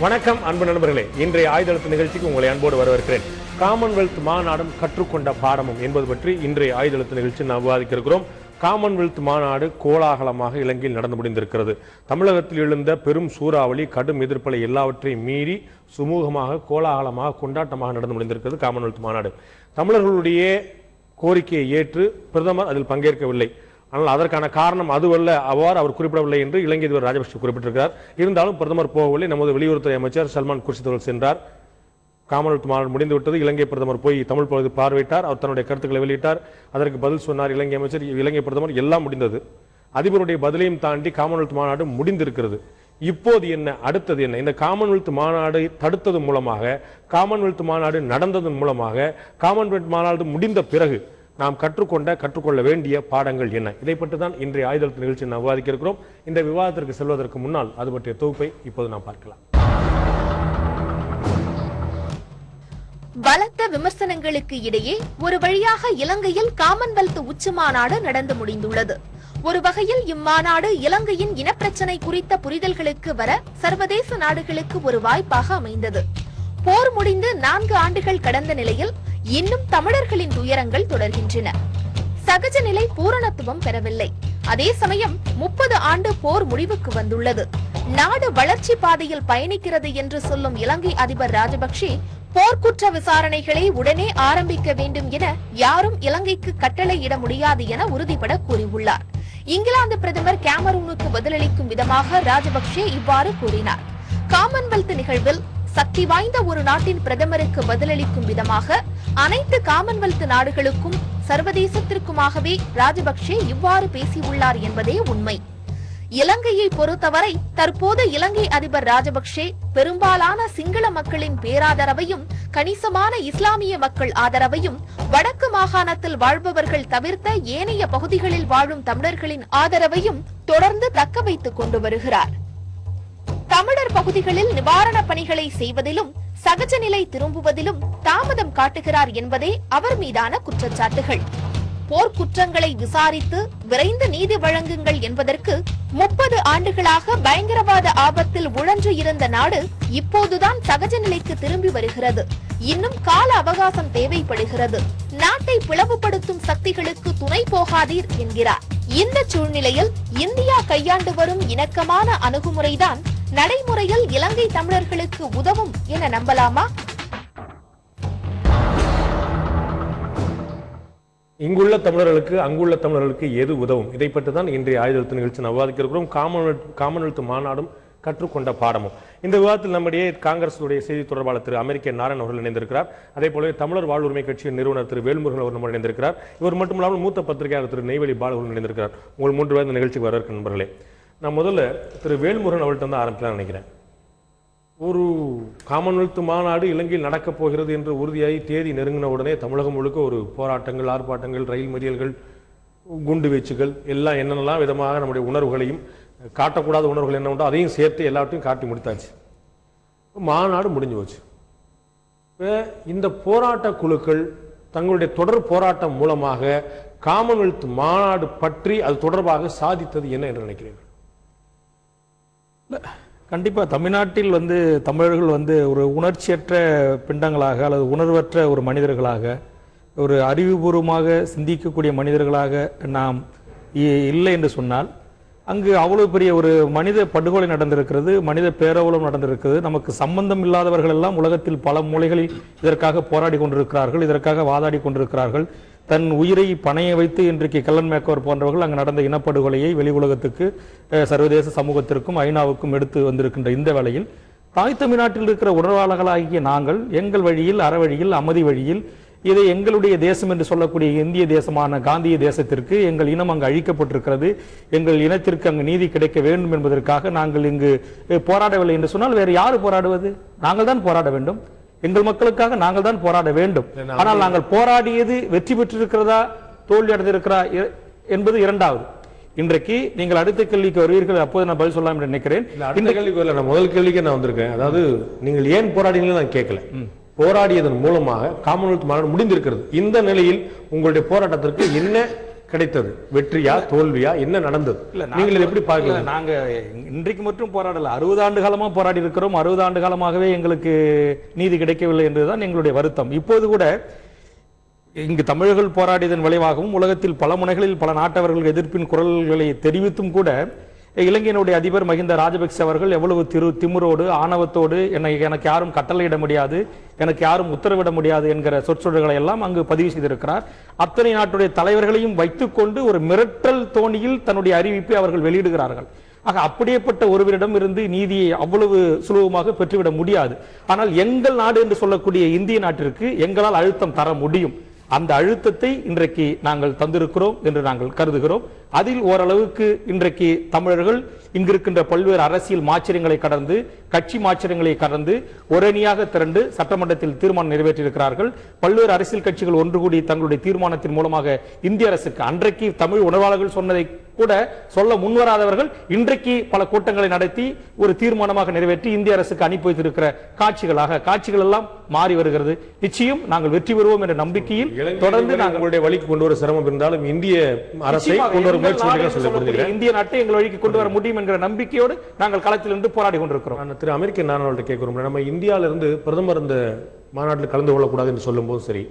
வணக்கம் அன்பு நண்பர்களே. இன்றைய ஆயுதளத்து நிகழ்ச்சிக்கு உங்களை அன்போடு வரவேற்கிறேன். காமன்வெல்த் மாநாடும் கற்றுக்கொண்ட பாடமும் என்பது பற்றி இன்றைய ஆயுதளத்து நிகழ்ச்சி நாம் விவாதிக்க இருக்கிறோம் காமன்வெல்த் மாநாடு கோலாகலமாக இலங்கையில் நடந்து முடிந்திருக்கிறது. தமிழகத்தில் எழுந்த பெரும் சூறாவளி கடும் எதிர்ப்பலை எல்லாவற்றையும் மீறி சுமூகமாக கோலாகலமாக கொண்டாட்டமாக நடந்து முடிந்திருக்கிறது காமன்வெல்த் மாநாடு. தமிழர்களுடைய கோரிக்கையை ஏற்று பிரதமர் அதில் பங்கேற்கவில்லை. ஆனால் அதற்கான காரணம் அதுவல்ல. அவ்வாறு அவர் குறிப்பிடவில்லை என்று இலங்கை அதிபர் ராஜபக்ஷ குறிப்பிட்டிருக்கிறார். இருந்தாலும் பிரதமர் போகவில்லை. நமது வெளியுறவுத்துறை அமைச்சர் சல்மான் குர்ஷித் அவர்கள் சென்றார். காமன்வெல்த் மாநாடு முடிந்துவிட்டது. இலங்கை பிரதமர் போய் தமிழ் பகுதி பார்வையிட்டார். அவர் தன்னுடைய கருத்துக்களை வெளியிட்டார். அதற்கு பதில் சொன்னார் இலங்கை அமைச்சர். இலங்கை பிரதமர் எல்லாம் முடிந்தது. அதிபருடைய பதிலையும் தாண்டி காமன்வெல்த் மாநாடு முடிந்திருக்கிறது. இப்போது என்ன? அடுத்தது என்ன? இந்த காமன்வெல்த் மாநாடு தடுத்தது மூலமாக காமன்வெல்த் மாநாடு நடந்ததன் மூலமாக காமன்வெல்த் மாநாடு முடிந்த பிறகு நாம் கற்றுக்கொண்ட கற்றுக்கொள்ள வேண்டிய பாடங்கள் என்ன? இதை பற்றி தான் இன்றைய ஆயுதத்து நிகழ்ச்சி நாம் விவாதிக்க இருக்கிறோம் இந்த விவாதத்திற்கு செல்வதற்கு முன்னால் அது பற்றிய தொகுப்பை இப்போது நாம் பார்க்கலாம். பலத்த விமர்சனங்களுக்கு இடையே ஒரு வழியாக இலங்கையில் காமன்வெல்த் உச்சி மாநாடு நடந்து முடிந்துள்ளது. ஒரு வகையில் இம்மாநாடு இலங்கையின் இனப்பிரச்சனை குறித்த புரிதல்களுக்கு வர சர்வதேச நாடுகளுக்கு ஒரு வாய்ப்பாக அமைந்தது. போர் முடிந்து நான்கு ஆண்டுகள் கடந்த நிலையில் இன்னும் தமிழர்களின் துயரங்கள் தொடர்கின்றன. சகஜ நிலை பூரணத்துவம் பெறவில்லை. அதே சமயம் முப்பது ஆண்டு போர் முடிவுக்கு வந்துள்ளது. நாடு வளர்ச்சி பாதையில் பயணிக்கிறது என்று சொல்லும் இலங்கை அதிபர் ராஜபக்சே போர்க்குற்ற விசாரணைகளை உடனே ஆரம்பிக்க வேண்டும் என யாரும் இலங்கைக்கு கட்டளையிட முடியாது என உறுதிபட கூறியுள்ளார். இங்கிலாந்து பிரதமர் கேமரூனுக்கு பதிலளிக்கும் விதமாக ராஜபக்சே இவ்வாறு கூறினார். காமன்வெல்த் நிகழ்வில் சக்தி வாய்ந்த ஒரு நாட்டின் பிரதமருக்கு பதிலளிக்கும் விதமாக அனைத்து காமன்வெல்த் நாடுகளுக்கும் சர்வதேசத்திற்குமாகவே ராஜபக்சே இவ்வாறு பேசியுள்ளார் என்பதே உண்மை. இலங்கையை பொறுத்தவரை தற்போது இலங்கை அதிபர் ராஜபக்சே பெரும்பாலான சிங்கள மக்களின் பேராதரவையும் கணிசமான இஸ்லாமிய மக்கள் ஆதரவையும் வடக்கு மாகாணத்தில் வாழ்பவர்கள் தவிர்த்த ஏனைய பகுதிகளில் வாழும் தமிழர்களின் ஆதரவையும் தொடர்ந்து தக்க வைத்துக் கொண்டு வருகிறார். தமிழர் பகுதிகளில் நிவாரணப் பணிகளை செய்வதிலும் சகஜ நிலை திரும்புவதிலும் தாமதம் காட்டுகிறார் என்பதே அவர் மீதான குற்றச்சாட்டுகள். போர்க்குற்றங்களை விசாரித்து விரைந்து நீதி வழங்குங்கள் என்பதற்கு முப்பது ஆண்டுகளாக பயங்கரவாத ஆபத்தில் உழன்று இருந்த நாடு இப்போதுதான் சகஜ நிலைக்கு திரும்பி வருகிறது. இன்னும் கால அவகாசம் தேவைப்படுகிறது. நாட்டை பிளவுபடுத்தும் சக்திகளுக்கு துணை போகாதீர் என்கிறார். இந்த சூழ்நிலையில் இந்தியா கையாண்டு வரும் இணக்கமான அணுகுமுறைதான் நடைமுறையில் இலங்கை தமிழர்களுக்கு உதவும் என நம்பலாமா? இங்குள்ள தமிழர்களுக்கு அங்குள்ள தமிழர்களுக்கு எது உதவும்? இதை பற்றி தான் இன்றைய ஆயுதத்து நிகழ்ச்சி நாம் விவாதிக்க இருக்கிறோம் காமன்வெல்த் காமன்வெல்த் மாநாடும் கற்றுக்கொண்ட பாடமும். இந்த விவாதத்தில் நம்முடைய காங்கிரசுடைய செய்தி தொடர்பாளர் திரு அமெரிக்க நாராயண் அவர்கள் இணைந்திருக்கிறார். அதே போலவே தமிழர் வாழ்வுரிமை கட்சியின் நிறுவனர் திரு வேல்முருகன் அவர் நம்ம இணைந்திருக்கிறார். இவர் மட்டுமல்லாமல் மூத்த பத்திரிகையாளர் திரு நெய்வேலி பாலகுடன் இணைந்திருக்கிறார். உங்கள் மூன்று பேர் இந்த நிகழ்ச்சிக்கு வரவேற்க நண்பர்களே. நான் முதல்ல திரு வேல்முருகன் அவர்கிட்ட வந்து ஆரம்பிக்கலாம்னு நினைக்கிறேன். ஒரு காமன்வெல்த் மாநாடு இலங்கையில் நடக்கப் போகிறது என்று உறுதியாகி தேதி நெருங்கின உடனே தமிழகம் முழுக்க ஒரு போராட்டங்கள் ஆர்ப்பாட்டங்கள் ரயில் மறியல்கள் குண்டு வீச்சுகள் எல்லாம் என்னென்னலாம் விதமாக நம்முடைய உணர்வுகளையும் காட்டக்கூடாத உணர்வுகள் என்ன உண்டோ அதையும் சேர்த்து எல்லாத்தையும் காட்டி முடித்தாச்சு. மாநாடு முடிஞ்சு போச்சு. இப்போ இந்த போராட்ட குழுக்கள் தங்களுடைய தொடர் போராட்டம் மூலமாக காமன்வெல்த் மாநாடு பற்றி அது தொடர்பாக சாதித்தது என்ன என்று நினைக்கிறீர்கள்? கண்டிப்பாக தமிழ்நாட்டில் வந்து தமிழர்கள் வந்து ஒரு உணர்ச்சியற்ற பிண்டங்களாக அல்லது உணர்வற்ற ஒரு மனிதர்களாக ஒரு அறிவுபூர்வமாக சிந்திக்கக்கூடிய மனிதர்களாக நாம் இ- இல்லை என்று சொன்னால் அங்கு அவ்வளவு பெரிய ஒரு மனித படுகொலை நடந்திருக்கிறது மனித பேரவலம் நடந்திருக்கிறது. நமக்கு சம்பந்தம் இல்லாதவர்கள் எல்லாம் உலகத்தில் பல மூலைகளில் இதற்காக போராடி கொண்டிருக்கிறார்கள் இதற்காக வாதாடி கொண்டிருக்கிறார்கள். தன் உயிரை பணைய வைத்து இன்றைக்கு கல்லன் மேக்கோர் போன்றவர்கள் அங்கு நடந்த இனப்படுகொலையை வெளி உலகத்துக்கு சர்வதேச சமூகத்திற்கும் ஐநாவுக்கும் எடுத்து வந்திருக்கின்ற இந்த வேளையில் தாய் தமிழ்நாட்டில் இருக்கிற உணர்வாளர்களாகிய நாங்கள் எங்கள் வழியில் அறவழியில் அமைதி வழியில் இதை எங்களுடைய தேசம் என்று சொல்லக்கூடிய இந்திய தேசமான காந்திய தேசத்திற்கு எங்கள் இனம் அங்கு அழிக்கப்பட்டிருக்கிறது எங்கள் இனத்திற்கு அங்கு நீதி கிடைக்க வேண்டும் என்பதற்காக நாங்கள் இங்கு போராடவில்லை என்று சொன்னால் வேறு யாரு போராடுவது? நாங்கள் தான் போராட வேண்டும். எங்கள் மக்களுக்காக நாங்கள் தான் போராட வேண்டும். ஆனால் நாங்கள் போராடியது வெற்றி பெற்றிருக்கிறதா தோல்வி அடைந்திருக்கிறா என்பது இரண்டாவது. இன்றைக்கு நீங்கள் அடுத்த கேள்விக்கு வருவீர்கள் அப்போது நான் பதில் சொல்லலாம் என்று நினைக்கிறேன். அடுத்த கேள்விக்கு வரல நான் முதல் கேள்விக்கே நான் வந்திருக்கேன். அதாவது நீங்கள் ஏன் போராடினீங்கன்னு நான் கேட்கல. போராடியதன் மூலமாக காமன்வெல்த் மாநாடு முடிந்திருக்கிறது. இந்த நிலையில் உங்களுடைய போராட்டத்திற்கு என்ன கிடைத்தது. வெற்றியா தோல்வியா என்ன நடந்தது? இல்ல நீங்கள் எப்படி பார்க்கல நாங்க இன்றைக்கு மட்டும் போராடல. அறுபது ஆண்டு காலமா போராடி இருக்கிறோம். அறுபது ஆண்டு காலமாகவே எங்களுக்கு நீதி கிடைக்கவில்லை என்பதுதான் எங்களுடைய வருத்தம். இப்போது கூட இங்கு தமிழர்கள் போராடியதன் விளைவாகவும் உலகத்தில் பல முனைகளில் பல நாட்டவர்கள் எதிர்ப்பின் குரல்களை தெரிவித்தும் கூட இலங்கையினுடைய அதிபர் மஹிந்த ராஜபக்சே அவர்கள் எவ்வளவு திரு திமுரோடு ஆணவத்தோடு என்னை எனக்கு யாரும் கட்டளையிட முடியாது எனக்கு யாரும் உத்தரவிட முடியாது என்கிற சொற்சொல்களை எல்லாம் அங்கு பதிவு செய்திருக்கிறார். அத்தனை நாட்டுடைய தலைவர்களையும் வைத்துக்கொண்டு ஒரு மிரட்டல் தோணியில் தன்னுடைய அறிவிப்பை அவர்கள் வெளியிடுகிறார்கள். ஆக அப்படியேப்பட்ட ஒருவரிடம் இருந்து நீதியை அவ்வளவு சுலபமாக பெற்றுவிட முடியாது. ஆனால் எங்கள் நாடு என்று சொல்லக்கூடிய இந்திய நாட்டிற்கு எங்களால் அழுத்தம் தர முடியும். அந்த அழுத்தத்தை இன்றைக்கு நாங்கள் தந்திருக்கிறோம் என்று நாங்கள் கருதுகிறோம். அதில் ஓரளவுக்கு இன்றைக்கு தமிழர்கள் இங்கிருக்கின்ற பல்வேறு அரசியல் மாச்சரியங்களை கடந்து கட்சி மாச்சரியங்களை கடந்து ஒரணியாக திரண்டு சட்டமன்றத்தில் தீர்மானம் நிறைவேற்றியிருக்கிறார்கள். பல்வேறு அரசியல் கட்சிகள் ஒன்று கூடி தங்களுடைய தீர்மானத்தின் மூலமாக இந்திய அரசுக்கு அன்றைக்கு தமிழ் உணர்வாளர்கள் சொன்னதை கூட சொல்ல முன்வராதவர்கள் இன்றைக்கு பல கூட்டங்களை நடத்தி ஒரு தீர்மானமாக நிறைவேற்றி இந்திய அரசுக்கு அனுப்பி வைத்திருக்கிற காட்சிகளாக காட்சிகள் எல்லாம் மாறி வருகிறது. நிச்சயம் நாங்கள் வெற்றி பெறுவோம் என்ற நம்பிக்கையில் தொடர்ந்து நாங்கள் உங்களுடைய வழிக்கு கொண்டு வர சிரமம் இருந்தாலும் இந்திய அரசை கொண்டு வர முயற்சி இந்திய நாட்டை எங்கள் வழிக்கு கொண்டு வர முடியும் என்கிற நம்பிக்கையோடு நாங்கள் களத்தில் இருந்து போராடி கொண்டிருக்கிறோம். திரு அமெரிக்க நானாள்கிட்ட கேட்கிறோம். நம்ம இந்தியால இருந்து பிரதமர் இந்த மாநாட்டில் கலந்து கொள்ளக்கூடாது என்று சொல்லும் போதும் சரி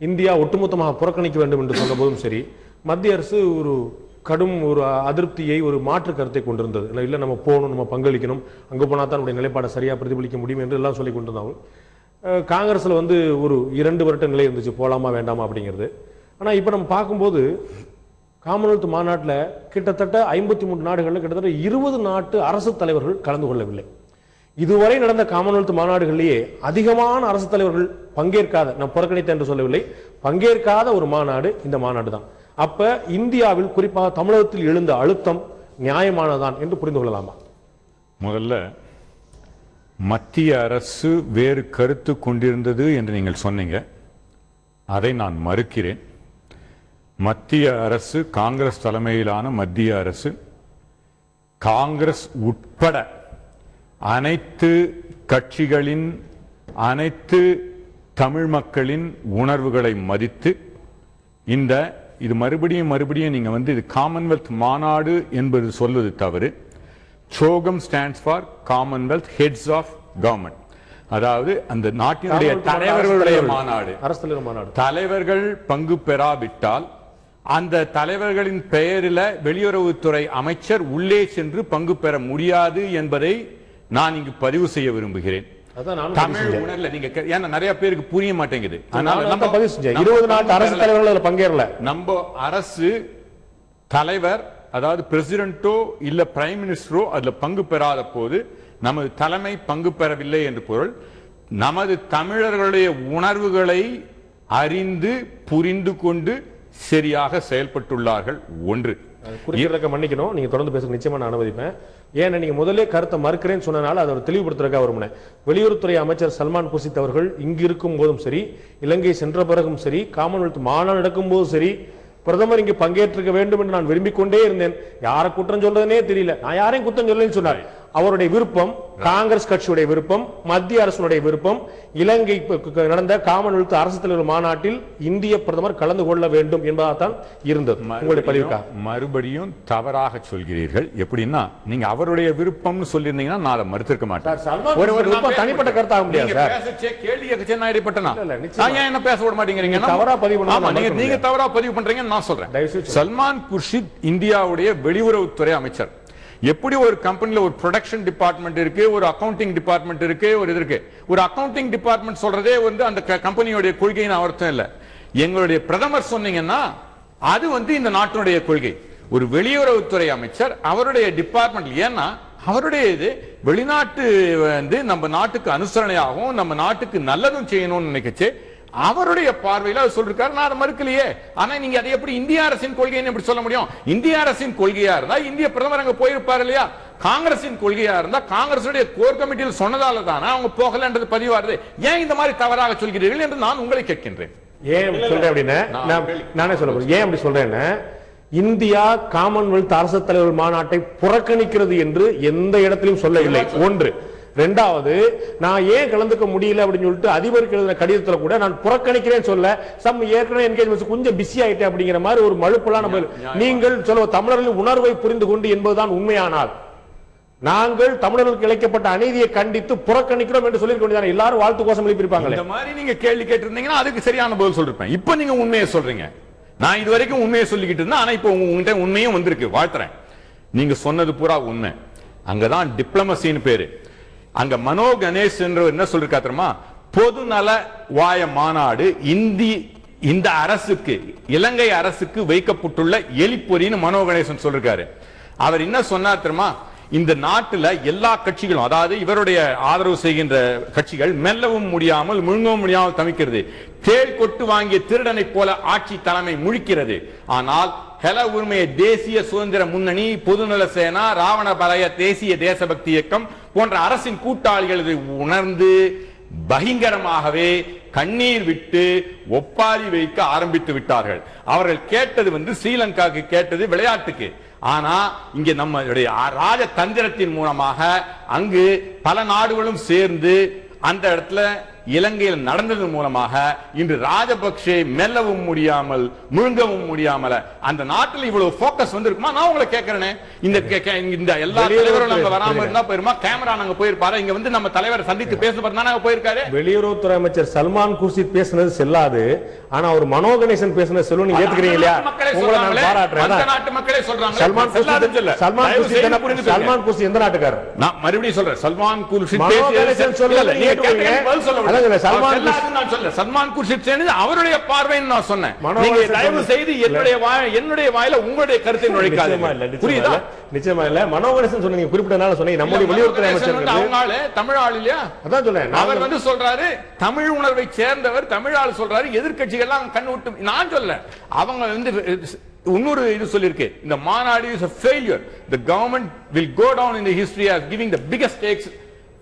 இந்தியா ஒட்டுமொத்தமாக புறக்கணிக்க வேண்டும் என்று சொன்ன போதும் சரி மத்திய அரசு ஒரு கடும் ஒரு அதிருப்தியை ஒரு மாற்று கருத்தை கொண்டிருந்தது. இல்லை இல்லை நம்ம போகணும் நம்ம பங்களிக்கணும். அங்கே போனால் தான் நம்முடைய நிலைப்பாடை சரியாக பிரதிபலிக்க முடியும் என்று எல்லாம் சொல்லி கொண்டிருந்தாங்க காங்கிரஸில் வந்து ஒரு இரண்டு வருட நிலை இருந்துச்சு. போகலாமா வேண்டாமா அப்படிங்கிறது. ஆனால் இப்போ நம்ம பார்க்கும்போது காமன்வெல்த் மாநாட்டில் கிட்டத்தட்ட ஐம்பத்தி மூணு நாடுகளில் கிட்டத்தட்ட இருபது நாட்டு அரசு தலைவர்கள் கலந்து கொள்ளவில்லை. இதுவரை நடந்த காமன்வெல்த் மாநாடுகளிலேயே அதிகமான அரசு தலைவர்கள் பங்கேற்காத நான் புறக்கணித்த என்று சொல்லவில்லை பங்கேற்காத ஒரு மாநாடு இந்த மாநாடு தான் அப்ப இந்தியாவில் குறிப்பாக தமிழகத்தில் எழுந்த அழுத்தம் நியாயமானதான் என்று புரிந்து கொள்ளலாமா? முதல்ல மத்திய அரசு வேறு கருத்து கொண்டிருந்தது என்று நீங்கள் சொன்னீங்க. அதை நான் மறுக்கிறேன். மத்திய அரசு காங்கிரஸ் தலைமையிலான மத்திய அரசு காங்கிரஸ் உட்பட அனைத்து கட்சிகளின் அனைத்து தமிழ் மக்களின் உணர்வுகளை மதித்து இந்த இது மறுபடியும் மறுபடியும் நீங்க வந்து இது காமன்வெல்த் மாநாடு என்பது சொல்வது தவறு. CHOGM stands for commonwealth heads of government அதாவது அந்த நாட்டினுடைய தலைவர்களுடைய மாநாடு. அரசு மாநாடு. தலைவர்கள் பங்கு பெறாவிட்டால் அந்த தலைவர்களின் பெயரில் வெளியுறவுத்துறை அமைச்சர் உள்ளே சென்று பங்கு பெற முடியாது என்பதை நான் இங்கு பதிவு செய்ய விரும்புகிறேன். தமிழ். உணர்ல நீங்க ஏன்னா நிறைய பேருக்கு புரிய மாட்டேங்குது அதனால நம்ம பதிவு செஞ்சேன் இருபது நாட்டு அரசு. தலைவர்கள் அதில் பங்கேறல நம்ம அரசு தலைவர் அதாவது பிரசிடென்ட்டோ இல்ல பிரைம் மினிஸ்டரோ அதுல பங்கு பெறாத போது நமது தலைமை பங்கு பெறவில்லை என்று பொருள் நமது தமிழர்களுடைய உணர்வுகளை அறிந்து புரிந்து கொண்டு சரியாக செயல்பட்டுள்ளார்கள் ஒன்று குறிப்பிடக்க மன்னிக்கணும். நீங்க தொடர்ந்து பேச நிச்சயமா நான் அனுமதிப்பேன். ஏன்னா நீங்க முதல்ல கருத்தை மறுக்கிறேன்னு சொன்னனால அதை ஒரு தெளிவுபடுத்துறதுக்காக வருமுனேன் வெளியுறவுத்துறை அமைச்சர் சல்மான் குர்ஷித் அவர்கள் இங்கு இருக்கும் போதும் சரி இலங்கை சென்ற பிறகும் சரி காமன்வெல்த் மாநாடு நடக்கும் போதும் சரி பிரதமர் இங்கு பங்கேற்றிருக்க வேண்டும் என்று நான் விரும்பிக் கொண்டே இருந்தேன். யாரை குற்றம் சொல்றதுனே தெரியல. நான் யாரையும் குற்றம் சொல்லலன்னு சொன்னார். அவருடைய விருப்பம் காங்கிரஸ் கட்சியுடைய விருப்பம் மத்திய அரசுடைய விருப்பம் இலங்கை நடந்த காமன்வெல்த் அரசு தலைவர் மாநாட்டில் இந்திய பிரதமர் கலந்து கொள்ள வேண்டும் என்பதாகத்தான் இருந்தது. உங்களுடைய மறுபடியும் தவறாக சொல்கிறீர்கள். எப்படின்னா நீங்க அவருடைய விருப்பம்னு சொல்லியிருந்தீங்கன்னா நான் அதை மறுத்திருக்க மாட்டேன். ஒரு- ஒரு தனிப்பட்ட கருத்தாக முடியாது, சார். கேள்வி கேட்கச்சே நான் இடைப்பட்டனா? நான் என்ன பேச விட மாட்டேங்கிறீங்க? தவறா பதிவு பண்ணா நீங்க நீங்க. தவறா பதிவு பண்றீங்கன்னு நான் சொல்றேன். சல்மான் குர்ஷித் இந்தியாவுடைய வெளியுறவுத்துறை அமைச்சர். எப்படி ஒரு கம்பெனில ஒரு ப்ரொடக்ஷன் டிபார்ட்மெண்ட் இருக்கு ஒரு அக்கவுண்டிங் டிபார்ட்மெண்ட் இருக்கு ஒரு இது இருக்கு? ஒரு அக்கவுண்டிங் டிபார்ட்மெண்ட் சொல்றதே வந்து அந்த கம்பெனியோடைய கொள்கையின் அர்த்தம் இல்ல. எங்களுடைய பிரதமர் சொன்னீங்கன்னா அது வந்து இந்த நாட்டினுடைய கொள்கை. ஒரு வெளியுறவுத்துறை அமைச்சர் அவருடைய டிபார்ட்மெண்ட் ஏன்னா அவருடைய இது வெளிநாட்டு வந்து நம்ம நாட்டுக்கு அனுசரணையாகவும் நம்ம நாட்டுக்கு நல்லதும் செய்யணும்னு நினைக்கச்சு. அவருடைய பார்வையில அவர் சொல்லிருக்காரு நான் மறுக்கலையே. ஆனா நீங்க அதை எப்படி இந்திய அரசின் கொள்கைன்னு எப்படி சொல்ல முடியும்? இந்திய அரசின் கொள்கையா இருந்தா இந்திய பிரதமர் அங்க போயிருப்பாரு இல்லையா? காங்கிரசின் கொள்கையா இருந்தா காங்கிரசுடைய கோர் கமிட்டியில் சொன்னதால தானே அவங்க போகலன்றது பதிவாருது. ஏன் இந்த மாதிரி தவறாக சொல்கிறீர்கள் என்று நான் உங்களை கேட்கின்றேன். ஏன் சொல்றேன் அப்படின்னா நான் சொல்ல போறேன். ஏன் அப்படி சொல்றேன்னா இந்தியா காமன்வெல்த் அரசு தலைவர் மாநாட்டை புறக்கணிக்கிறது என்று எந்த இடத்திலும் சொல்லவில்லை. ஒன்று ரெண்டாவது நான் ஏன் கலந்துக்க முடியல அப்படின்னு சொல்லிட்டு அதிபருக்கு எழுதின கடிதத்துல கூட நான் புறக்கணிக்கிறேன்னு சொல்ல சம் ஏற்கனவே என்கேஜ்மெண்ட்ஸ் கொஞ்சம் பிஸி ஆயிட்டேன் அப்படிங்கிற மாதிரி ஒரு மழுப்பெல்லாம் நம்ம நீங்கள் சொல்ல தமிழர்களின் உணர்வை புரிந்து கொண்டு என்பதுதான் உண்மையானால். நாங்கள் தமிழர்களுக்கு இழைக்கப்பட்ட அநீதியை கண்டித்து புறக்கணிக்கிறோம் என்று சொல்லியிருக்க வேண்டியதானே? எல்லாரும் வாழ்த்து கோஷம் எழுப்பியிருப்பாங்களே. இந்த மாதிரி நீங்க கேள்வி கேட்டிருந்தீங்கன்னா அதுக்கு சரியான பதில் சொல்லிருப்பேன். இப்போ நீங்க உண்மையை சொல்றீங்க. நான் இது வரைக்கும் உண்மையை சொல்லிக்கிட்டு இருந்தேன் ஆனா இப்போ உங்ககிட்ட உண்மையும் வந்திருக்கு. வாழ்த்துறேன். நீங்க சொன்னது பூரா உண்மை. அங்கதான் டிப்ளமசின்னு பேரு. அங்க மனோ கணேஷ் என்ன சொல்லிருக்கா தெரியுமா? பொதுநல வாய மாநாடு இந்தி இந்த அரசுக்கு இலங்கை அரசுக்கு வைக்கப்பட்டுள்ள எலிப்பொறின்னு மனோ கணேசன் சொல்லிருக்காரு. அவர் என்ன சொன்னார் தெரியுமா? இந்த நாட்டுல எல்லா கட்சிகளும் அதாவது இவருடைய ஆதரவு செய்கின்ற கட்சிகள் மெல்லவும் முடியாமல் முழுங்கவும் முடியாமல் தவிக்கிறது. தேள் கொட்டு வாங்கிய திருடனை போல ஆட்சி தலைமை முழிக்கிறது. ஆனால் ஹெல உரிமைய தேசிய சுதந்திர முன்னணி பொதுநல சேனா ராவண பலய தேசிய தேசபக்தி இயக்கம் போன்ற அரசின் கூட்டாளிகள் இதை உணர்ந்து பகிங்கரமாகவே கண்ணீர் விட்டு ஒப்பாரி வைக்க ஆரம்பித்து விட்டார்கள். அவர்கள் கேட்டது வந்து ஸ்ரீலங்காக்கு கேட்டது விளையாட்டுக்கு. ஆனா இங்க நம்மளுடைய ராஜதந்திரத்தின் மூலமாக அங்கு பல நாடுகளும் சேர்ந்து அந்த இடத்துல இலங்கையில் நடந்தது மூலமாக இன்று ராஜபக்சே மெல்லவும் முடியாமல் முழுங்கவும் முடியாமல அந்த நாட்டில் இவ்வளவு போக்கஸ் வந்திருக்குமா? நான் உங்களை கேட்கிறேனே. இந்த இந்த எல்லா தலைவரும் துறை- வராம இருந்தா போயிருமா? கேமரா நாங்க போயிருப்பாரு? இங்க வந்து நம்ம தலைவரை சந்தித்து பேச பார்த்தா நாங்க போயிருக்காரு? வெளியுறவுத்துறை அமைச்சர் சல்மான் குர்ஷித் பேசுனது செல்லாது. ஆனா ஒரு மனோ கணேசன் பேசுனது செல்லும் நீங்க ஏத்துக்கிறீங்க இல்லையா? உங்களை நான் பாராட்டுறேன். நாட்டு மக்களே சொல்றாங்க சல்மான் குர்ஷித் சல்மான் குர்ஷித் சல்மான் குர்ஷித் எந்த நாட்டுக்காரர்? நான் மறுபடியும் சொல்றேன். சல்மான் குர்ஷித் செ- சொல்லல, நீங்க ஏத்துக்கிறீங்க. பதில் சொல்ல அதான் சல்மான் நான். சல்மான் குர்ஷித் அவருடைய பார்வைன்னு நான் சொன்னேன். மனோ நீங்க கணேசன் தயவு சொன்னது- செய்து என்னுடைய வாய் என்னுடைய வாயில உங்களுடைய கருத்தை நிச்சயமா இல்ல நுழைக்காதீங்க நிச்சயமா புரியுதா? இல்ல நிச்சயமா இல்ல. மனோ கணேசன் சொன்ன நீங்க குறிப்பிட்டனால சொன்னீங்க. நம்முடைய இல்ல, வெளியுறவுத்துறை மனோ கணேசன் வந்து அமைச்சர் அவங்க ஆளு தமிழ் ஆள் இல்லையா? அதான் சொல்றேன் அவர் வந்து சொல்றாரு தமிழ் உணர்வை சேர்ந்தவர் தமிழ் ஆள் சொல்றாரு. எதிர்க்கட்சிகள்லாம் கண்ணு விட்டு நான் சொல்ல அவங்க வந்து இன்னொரு இது சொல்லிருக்கு இந்த மாநாடு is government will go down in the history as giving the biggest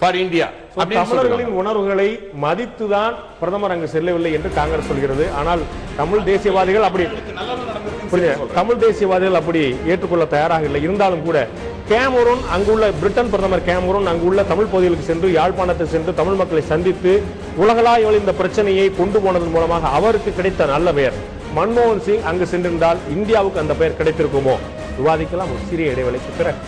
அப்படின்னு சொல்றாங்க. தமிழர்களின் உணர்வுகளை மதித்துதான் பிரதமர் அங்கு செல்லவில்லை என்று காங்கிரஸ் சொல்கிறது. ஆனால் தமிழ் தேசியவாதிகள் அப்படி தமிழ் தேசியவாதிகள் அப்படி ஏற்றுக்கொள்ள தயாராக இல்லை. இருந்தாலும் கூட கேமரூன் அங்குள்ள பிரிட்டன் பிரதமர் கேமரூன் அங்குள்ள தமிழ் பகுதிகளுக்கு சென்று யாழ்ப்பாணத்தை சென்று தமிழ் மக்களை சந்தித்து உலகளாவில் இந்த பிரச்சனையை கொண்டு போனதன் மூலமாக அவருக்கு கிடைத்த நல்ல பெயர் மன்மோகன் சிங் அங்கு சென்றிருந்தால் இந்தியாவுக்கு அந்த பெயர் கிடைத்திருக்குமோ? விவாதிக்கலாம். ஒரு சிறிய இடைவேளைக்கு பிறகு.